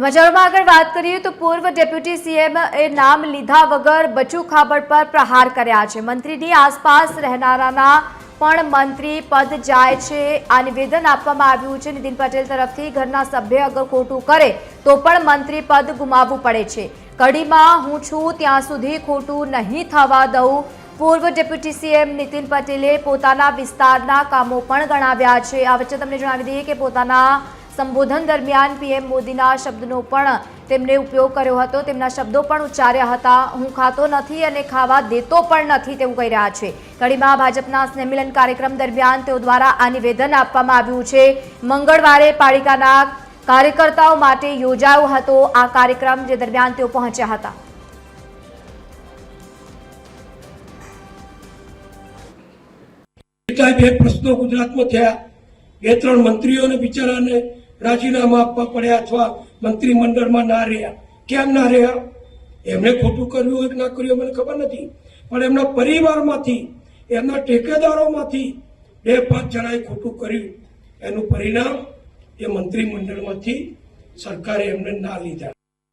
સમાચારોમાં આગળ વાત કરીએ તો પૂર્વ ડેપ્યુટી સીએમ એ નામ લીધા વગર બચુ ખાબડ પર પ્રહાર કર્યા છે. મંત્રીની આસપાસ રહેનારાના પણ મંત્રી પદ જાય છે. આ નિવેદન આપવામાં આવ્યું છે. નીતિન પટેલ તરફથી ઘરના સભ્ય અગર ખોટું કરે તો પણ મંત્રી પદ ગુમાવવું પડે છે. કડીમાં હું છું, ત્યાં સુધી ખોટું નહીં થવા દઉં. પૂર્વ ડેપ્યુટી સીએમ નીતિન પટેલે પોતાના વિસ્તારના કામો પણ ગણાવ્યા છે. આ વચ્ચે તમને જણાવી દઈએ કે પોતાના સંબોધન દરમિયાન પીએમ મોદીના શબ્દનો પણ તેમણે ઉપયોગ કર્યો હતો. તેમના શબ્દો પણ ઉચ્ચાર્યા હતા. હું ખાતો નથી અને ખાવા દેતો પણ નથી તેવું કહી રહ્યા છે. કડીમાં ભાજપના સ્નેહમિલન કાર્યક્રમ દરમિયાન તેઓ દ્વારા આ નિવેદન આપવામાં આવ્યું છે. મંગળવારે પાલિકાના કાર્યકર્તાઓ માટે યોજાયો હતો આ કાર્યક્રમ જે દરમિયાન તેઓ પહોંચ્યા હતા. બે પ્રશ્નો ગુજરાતમાં થયા. બે, ત્રણ મંત્રીઓને બિચારાને રાજીનામા આપવા પડ્યા અથવા મંત્રીમંડળમાં ના રહ્યા. કેમ ના રહ્યા? એમણે ખોટું કર્યું હોય કે ના કર્યું મને ખબર નથી. પણ એમના પરિવારમાંથી, એમના ટેકેદારોમાંથી બે પાંચ જણાએ ખોટું કર્યું. એનું પરિણામ એ મંત્રીમંડળમાંથી સરકારે એમને ના લીધા.